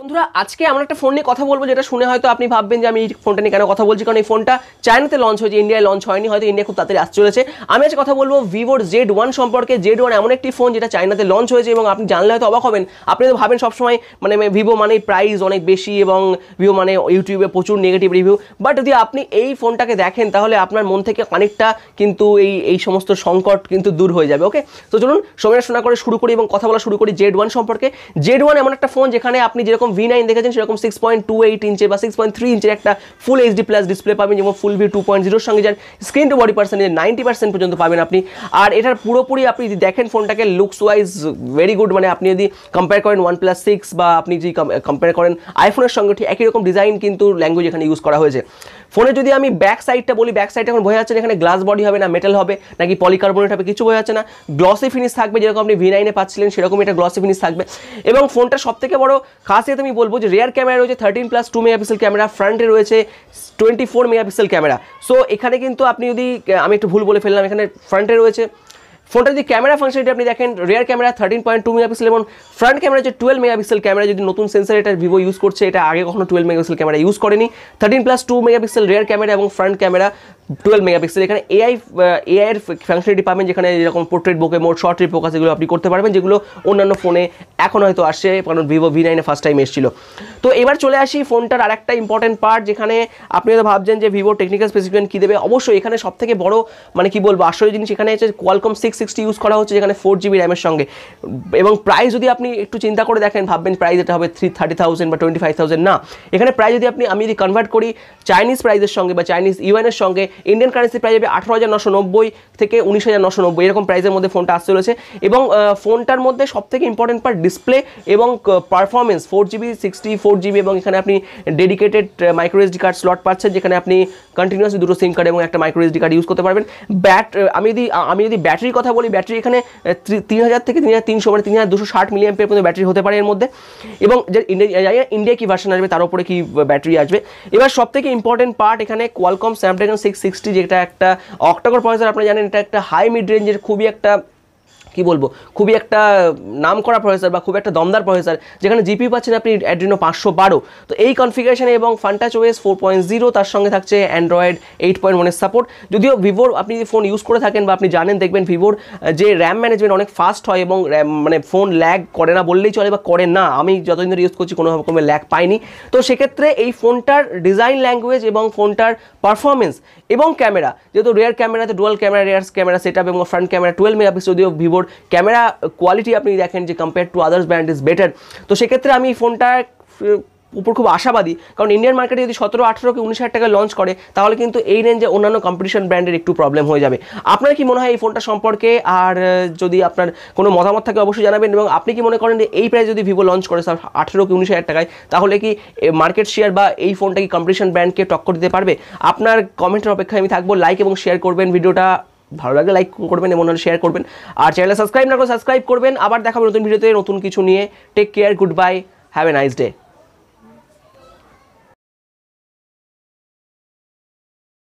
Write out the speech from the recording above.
বন্ধুরা, আজকে এমন একটা ফোন নিয়ে কথা বলব যেটা শুনে হয়তো আপনি ভাববেন যে আমি এই ফোনটা নিয়ে কেন কথা বলছি। কারণ এই ফোনটা চায়নাতে লঞ্চ হয়েছে ইন্ডিয়ায় লঞ্চ হয়নি, হয়তো ইন্ডিয়া খুব তাড়াতাড়ি আসতে চলেছে। আমি আজকে কথা বলব ভিভোর জেড ওয়ান সম্পর্কে। জেড ওয়ান এমন একটি ফোন যেটা চায়নাতে লঞ্চ হয়েছে এবং আপনি জানলে হয়তো অবাক হবেন। আপনি তো ভাবেন সবসময় মানে ভিভো মানে প্রাইস অনেক বেশি এবং ভিভো মানে ইউটিউবে প্রচুর নেগেটিভ রিভিউ বাট যদি আপনি এই ফোনটাকে দেখেন, তাহলে আপনার মন থেকে অনেকটা কিন্তু এই এই সমস্ত সংকট কিন্তু দূর হয়ে যাবে ওকে তো চলুন, সময় শোনা করে শুরু করি এবং কথা বলা শুরু করি জেড ওয়ান সম্পর্কে। জেড ওয়ান এমন একটা ফোন যেখানে আপনি যেরকম ভি নাইন দেখেছেন, সেরকম সিক্স পয়েন্ট টু এইট ইঞ্চে বা সিক্স পয়েন্ট থ্রি ইঞ্চের একটা ফুল এইচডি প্লাস ডিসপ্লে পাবেন যেমন ফুল ভি টু পয়েন্ট জিরোর সঙ্গে যান screen to body percentage ninety percent পর্যন্ত পাবেন আপনি। আর এটার পুরোপুরি আপনি যদি দেখেন ফোনটাকে লুকস ওয়াইজ ভেরি গুড মানে আপনি যদি কম্পেয়ার করেন ওয়ান প্লাস সিক্স বা আপনি যদি কম্পেয়ার করেন আইফোনের সঙ্গে ঠিক একই রকম ডিজাইন কিন্তু ল্যাঙ্গুয়েজ এখানে ইউজ করা হয়েছে। ফোনে যদি আমি ব্যাক সাইডটা বলি ব্যাক সাইড এখন বোঝা যাচ্ছে এখানে গ্লাস বডি হবে না মেটাল হবে, নাকি পলিকার্বনেট হবে, কিছু বোঝা যাচ্ছে না। গ্লসি ফিনিশ থাকবে, যেরকম আপনি ভি নাইনে পাচ্ছিলেন সেরকম এটা গ্লসি ফিনিশ থাকবে। এবং ফোনটা সব থেকে বড় খাসিয়াত আমি বলব যে রেয়ার ক্যামেরা রয়েছে thirteen plus two megapixel camera ফ্রন্টে রয়েছে twenty four megapixel camera so এখানে কিন্তু আপনি যদি আমি একটু ভুল বলে ফেললাম, এখানে ফ্রন্টে রয়েছে ফোনটা যদি ক্যামেরা ফাংশনটি আপনি দেখেন rear camera thirteen point two megapixel এবং ফ্রন্ট ক্যামেরা যে টুয়েলভ মেগাপিক্সেল ক্যামেরা যদি নতুন সেন্সার এটা ভিভো ইউজ করছে, এটা আগে কখনো টুয়েলভ মেগাপিক্সেল ক্যামেরা ইউজ করেনি। Thirteen plus two megapixel rear camera এবং ফ্রন্ট ক্যামেরা টুয়েলভ মেগাপিক্সেল এখানে এআই এআই এর ফাংশনালিটি পাবেন, যেখানে যেরকম portrait bokeh mode short trip focus এগুলো আপনি করতে পারবেন, যেগুলো অন্যান্য ফোনে এখন হয়তো আসছে কারণ ভিভো ভি নাইনে ফার্স্ট টাইম এসেছিল। তো এবার চলে আসি ফোনটার আরেকটা ইম্পর্টেন্ট পার্ট যেখানে আপনি হয়তো ভাবছেন যে ভিভো টেকনিক্যাল স্পেসিফিকেশন কী দেবে। অবশ্যই এখানে সব থেকে বড় মানে কি বলব, আশ্চর্য জিনিস এখানে হচ্ছে কোয়ালকম সিক্স সিক্সটি ইউজ করা হচ্ছে যেখানে ফোর জিবি র্যামের সঙ্গে। এবং প্রাইস যদি আপনি একটু চিন্তা করে দেখেন, ভাববেন প্রাইস এটা হবে থ্রি থার্টি থাউজেন্ড বা টোয়েন্টি ফাইভ থাউজেন্ড না। এখানে প্রাইস যদি আপনি, আমি যদি কনভার্ট করি চাইনিজ প্রাইসের সঙ্গে বা চাইনিজ ইউএনের সঙ্গে ইন্ডিয়ান কারেন্সি প্রাইস যাবে আঠারো হাজার নশো নব্বই থেকে উনিশ হাজার নশো নব্বই, এরকম প্রাইসের মধ্যে ফোনটা আসতে চলেছে। এবং ফোনটার মধ্যে সব থেকে ইম্পর্টেন্ট পার্ট ডিসপ্লে এবং performance four GB sixty four GB এবং এখানে আপনি dedicated micro SD card slot পাচ্ছেন, যেখানে আপনি কন্টিনিউসলি দুটো সিম কার্ড এবং একটা মাইক্রো এসডি কার্ড ইউজ করতে পারবেন। ব্যাট আমি যদি আমি যদি ব্যাটারির কথা বলি, ব্যাটারি এখানে তিন হাজার থেকে তিন হাজার তিনশো মানে তিন হাজার দুশো ষাট মিলিয়াম পর্যন্ত ব্যাটারি হতে পারে এর মধ্যে। এবং যে ইন্ডিয়া ইন্ডিয়া কী ভার্সন আসবে, তার উপরে কি ব্যাটারি আসবে। এবার সব থেকে ইম্পর্টেন্ট পার্ট এখানে কোয়ালকম স্ন্যাপড্রাগন সিক্স সিক্সটি যেটা একটা অক্টাকর প্রসেসর আপনারা জানেন, এটা একটা হাই মিড রেঞ্জের খুবই একটা কি বলব, খুবই একটা নাম করা প্রসেসর বা খুব একটা দমদার প্রসেসর যেখানে জিপি পাচ্ছেন আপনি অ্যাড্রিনো পাঁচশো বারো। তো এই কনফিগারেশনে এবং Funtouch OS four point zero তার সঙ্গে থাকছে অ্যান্ড্রয়েড এইট পয়েন্ট ওয়ানের সাপোর্ট যদিও ভিভোর আপনি যদি ফোন ইউজ করে থাকেন বা আপনি জানেন, দেখবেন ভিভোর যে র্যাম ম্যানেজমেন্ট অনেক ফাস্ট হয় এবং র্যাম মানে ফোন ল্যাগ করে না বললেই চলে বা করে না। আমি যতদিন ধরে ইউজ করছি কোনো রকমের ল্যাগ পাইনি। তো সেক্ষেত্রে এই ফোনটার ডিজাইন ল্যাঙ্গুয়েজ এবং ফোনটার পারফরমেন্স এবং ক্যামেরা যেহেতু রেয়ার ক্যামেরাতে dual camera rear camera set এবং ফ্রন্ট ক্যামেরা টুয়েলভ মেগাপিক্সেল যদিও ভিভোর ক্যামেরা কোয়ালিটি আপনি দেখেন যে compare to others brand is better তো সেক্ষেত্রে আমি এই ফোনটা উপর খুব আশাবাদী। কারণ ইন্ডিয়ান মার্কেটে যদি সতেরো, আঠেরো কি উনিশ হাজার টাকা লঞ্চ করে, তাহলে কিন্তু এই রেঞ্জে অন্যান্য কম্পিটিশন ব্র্যান্ডের একটু প্রবলেম হয়ে যাবে। আপনার কি মনে হয় এই ফোনটা সম্পর্কে? আর যদি আপনার কোনো মতামত থাকে অবশ্যই জানাবেন এবং আপনি কি মনে করেন যে এই প্রাইস যদি ভিভো লঞ্চ করে স্যার আঠেরো কি উনিশ হাজার টাকায়, তাহলে কি মার্কেট শেয়ার বা এই ফোনটা কি কম্পিটিশন ব্র্যান্ডকে টক্কর দিতে পারবে? আপনার কমেন্টের অপেক্ষায় আমি থাকব। লাইক এবং শেয়ার করবেন। ভিডিওটা ভালো লাগলে লাইক করবেন এবং শেয়ার করবেন। আর চ্যানেলে সাবস্ক্রাইব না করে সাবস্ক্রাইব করবেন। আবার দেখাবো নতুন ভিডিওতে নতুন কিছু নিয়ে। Take care good bye have a nice day